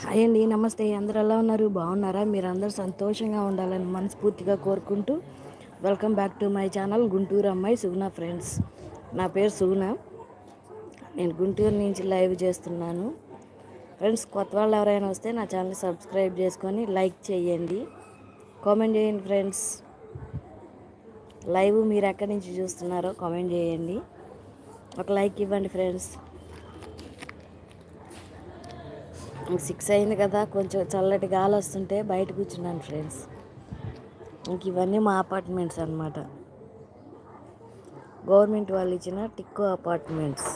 Hi అండి నమస్తే. అందరు ఎలా ఉన్నారు? బాగున్నారా? మీరు అందరూ సంతోషంగా ఉండాలని మనస్ఫూర్తిగా కోరుకుంటూ welcome back to my channel Guntur అమ్మాయి సుగుణ ఫ్రెండ్స్ నా పేరు సుగుణ. నేను గుంటూరు నుంచి లైవ్ చేస్తున్నాను. ఫ్రెండ్స్ కొత్త వాళ్ళు ఎవరైనా వస్తే నా ఛానల్ సబ్స్క్రైబ్ చేసుకొని లైక్ చేయండి. కామెంట్ చేయండి ఫ్రెండ్స్ లైవ్ మీరు ఎక్కడి నుంచి చూస్తున్నారో కామెంట్ చేయండి. ఒక లైక్ ఇవ్వండి ఫ్రెండ్స్ సిక్స్ అయింది కదా కొంచెం చల్లటి గాలి వస్తుంటే బయట కూర్చున్నాను ఫ్రెండ్స్ ఇంక ఇవన్నీ మా అపార్ట్మెంట్స్ అనమాట గవర్నమెంట్ వాళ్ళు ఇచ్చిన టిక్కో అపార్ట్మెంట్స్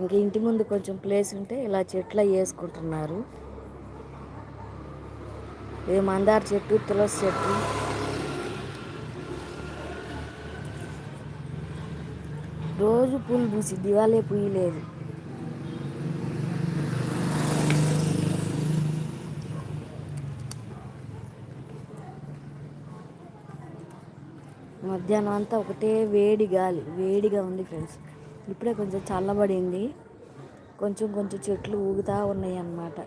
ఇంక ఇంటి ముందు కొంచెం ప్లేస్ ఉంటే ఇలా చెట్లు వేసుకుంటున్నారు. ఇది మందార చెట్టు తులసి చెట్టు. రోజు పూలు పూసి దివాలే పూయలేదు. మధ్యాహ్నం అంతా ఒకటే వేడి గాలి వేడిగా ఉంది ఫ్రెండ్స్. ఇప్పుడే కొంచెం చల్లబడింది. కొంచెం కొంచెం చెట్లు ఊగుతూ ఉన్నాయి అన్నమాట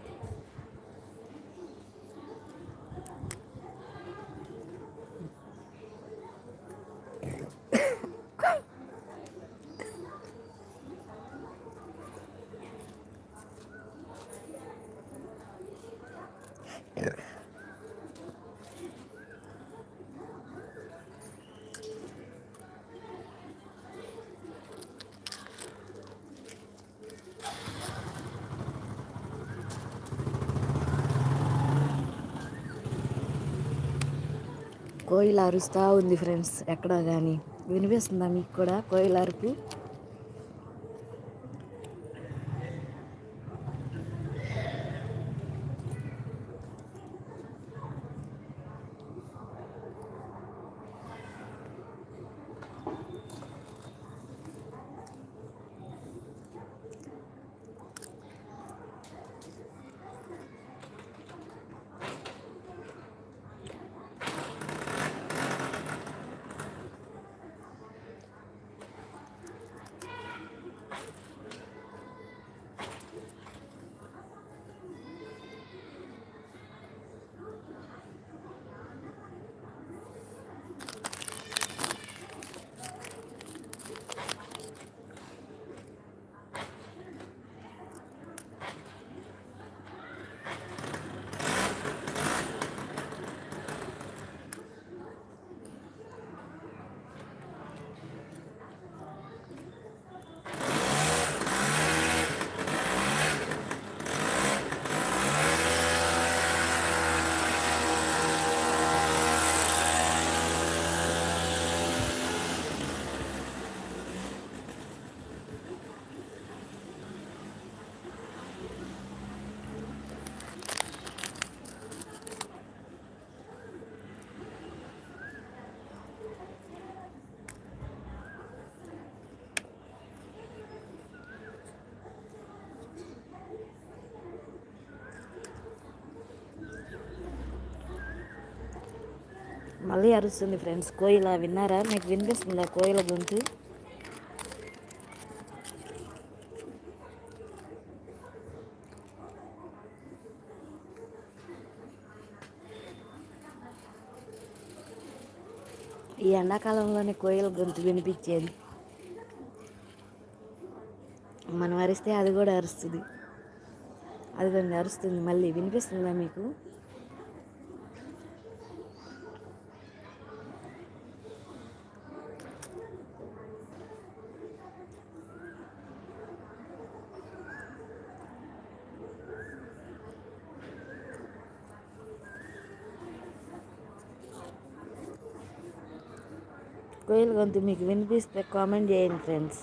కోయిల అరుస్తూ ఉంది ఫ్రెండ్స్ ఎక్కడో కానీ వినిపిస్తుందా మీకు కూడా కోయిల అరుపు మళ్ళీ అరుస్తుంది ఫ్రెండ్స్. కోయిల విన్నారా? మీకు వినిపిస్తుందా కోయిల గొంతు? ఈ ఎండాకాలంలోనే కోయిల గొంతు వినిపించేది. మనం అరిస్తే అది కూడా అరుస్తుంది. అది కొన్ని అరుస్తుంది మళ్ళీ. వినిపిస్తుందా మీకు? కోయిల్ గొంతు మీకు వినిపిస్తే కామెంట్ చేయండి ఫ్రెండ్స్.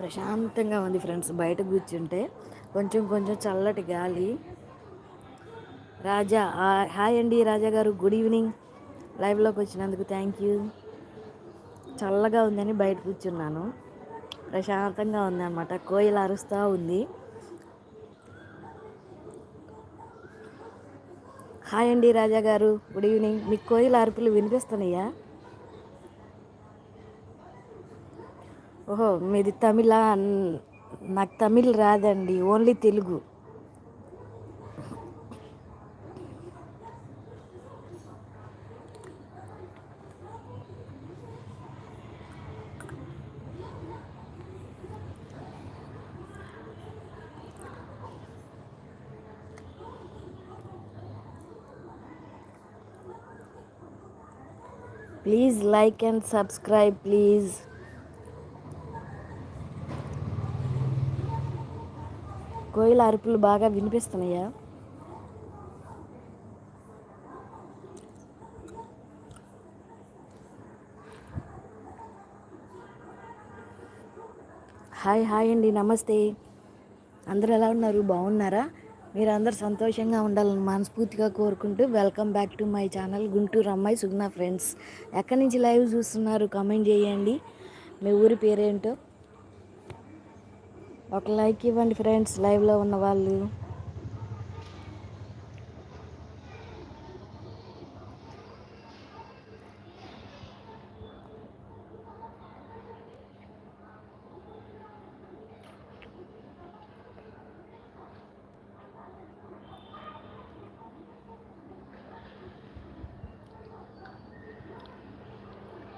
ప్రశాంతంగా ఉంది ఫ్రెండ్స్. బయట కూర్చుంటే కొంచెం కొంచెం చల్లటి గాలి. రాజా హాయ్ అండి రాజా గారు. Good evening. లైవ్లోకి వచ్చినందుకు థ్యాంక్ యూ చల్లగా ఉందని బయట కూర్చున్నాను. ప్రశాంతంగా ఉంది అనమాట కోయిల అరుస్తూ ఉంది. హాయ్ అండి రాజా గారు. గుడ్ ఈవినింగ్ మీకు కోయిల అరుపులు వినిపిస్తున్నాయా? ఓహో మీది తమిళ నాకు తమిళ్ రాదండి only Telugu. Please like and subscribe please పిల్లల అరుపులు బాగా వినిపిస్తున్నాయా? హాయ్ హాయ్ అండి నమస్తే. అందరు ఎలా ఉన్నారు? బాగున్నారా? మీరు అందరు సంతోషంగా ఉండాలని మనస్ఫూర్తిగా కోరుకుంటూ welcome back to my channel Guntur అమ్మాయి సుగ్నా ఫ్రెండ్స్. ఎక్కడి నుంచి లైవ్ చూస్తున్నారు? కామెంట్ చేయండి. మీ ఊరి పేరేంటో? ఒక లైక్ ఇవ్వండి ఫ్రెండ్స్ లైవ్లో ఉన్న వాళ్ళు.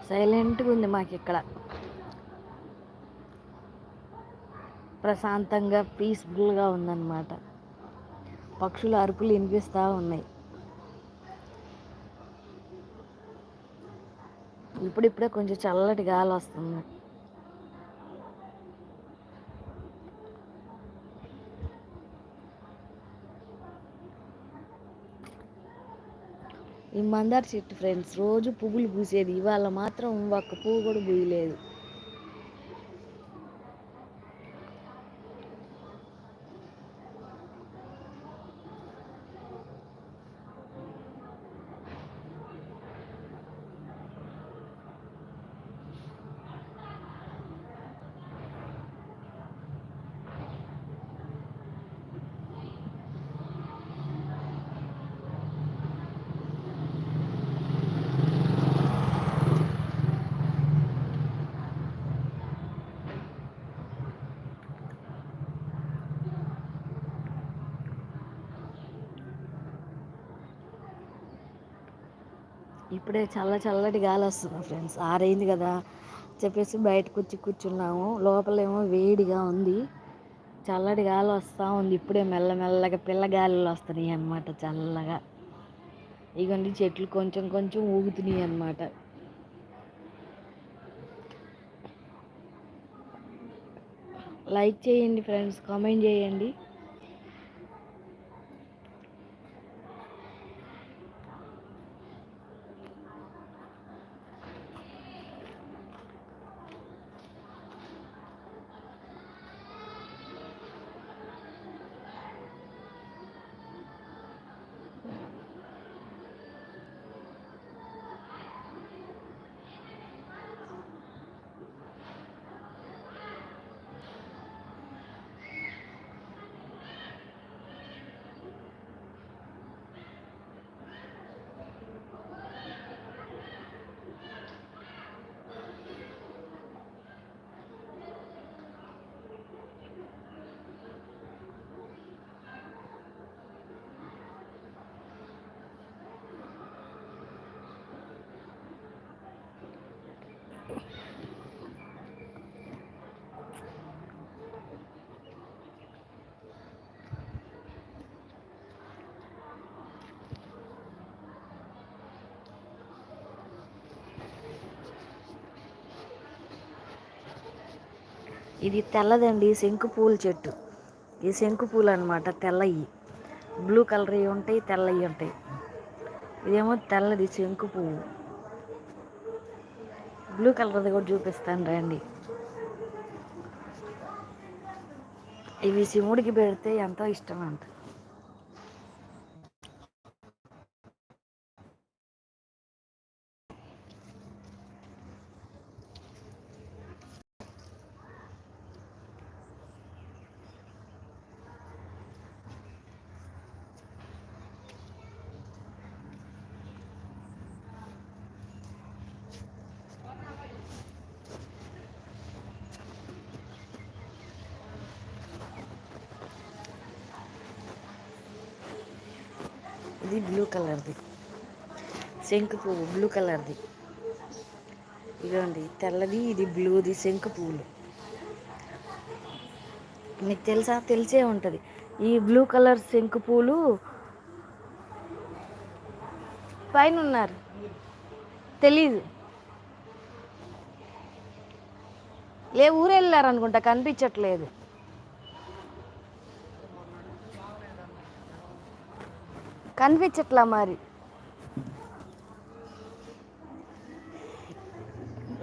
సైలెంట్గా ఉంది మాకు ఇక్కడ ప్రశాంతంగా పీస్ఫుల్గా ఉందన్నమాట. పక్షుల అరుపులు వినిపిస్తూ ఉన్నాయి. ఇప్పుడిప్పుడే కొంచెం చల్లటి గాలి వస్తుంది. ఈ మందార చెట్టు ఫ్రెండ్స్ రోజు పువ్వులు పూసేది. ఇవాళ మాత్రం ఒక్క పువ్వు కూడా పూయలేదు. ఇప్పుడే చల్ల చల్లటి గాలి వస్తుంది ఫ్రెండ్స్. ఆరైంది కదా? చెప్పేసి బయటకు వచ్చి కూర్చున్నాము. లోపలేమో వేడిగా ఉంది. చల్లటి గాలి వస్తూ ఉంది. ఇప్పుడే మెల్లమెల్లగా పిల్ల గాలిలో వస్తున్నాయి అన్నమాట చల్లగా. ఇగోండి చెట్లు కొంచెం కొంచెం ఊగుతున్నాయి అన్నమాట. లైక్ చేయండి ఫ్రెండ్స్. కామెంట్ చేయండి. ఇది తెల్లదండి శంకు పూల చెట్టు. ఈ శంకు పూలు అనమాట తెల్లయి. బ్లూ కలర్ ఉంటాయి తెల్లయి ఉంటాయి. ఇదేమో తెల్లది శంకు పువ్వు. బ్లూ కలర్ది కూడా చూపిస్తాను రండి. ఇవి శివుడికి పెడితే ఎంతో ఇష్టం అంట. ఇది బ్లూ కలర్ది. శంకు పువ్వు బ్లూ కలర్ది. ఇదిగోండి తెల్లది ఇది బ్లూది శంకు పువ్వులు. మీకు తెలుసా? తెలిసే ఉంటుంది. ఈ బ్లూ కలర్ శంకు పూలు పైన ఉన్నారు తెలీదు. లే ఊరు వెళ్ళారు అనుకుంటా కనిపించట్లేదు. కనిపించట్లా మరి?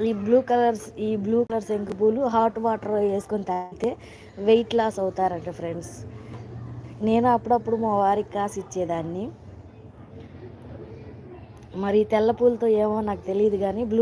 ఈ బ్లూ కలర్స్ ఈ బ్లూ కలర్ శంకు పూలు హాట్ వాటర్ వేసుకొని తాగితే వెయిట్ లాస్ అవుతారంట ఫ్రెండ్స్. నేను అప్పుడప్పుడు మా వారికి కాసి ఇచ్చేదాన్ని. మరి తెల్ల పూలతో ఏమో నాకు తెలియదు కానీ బ్లూ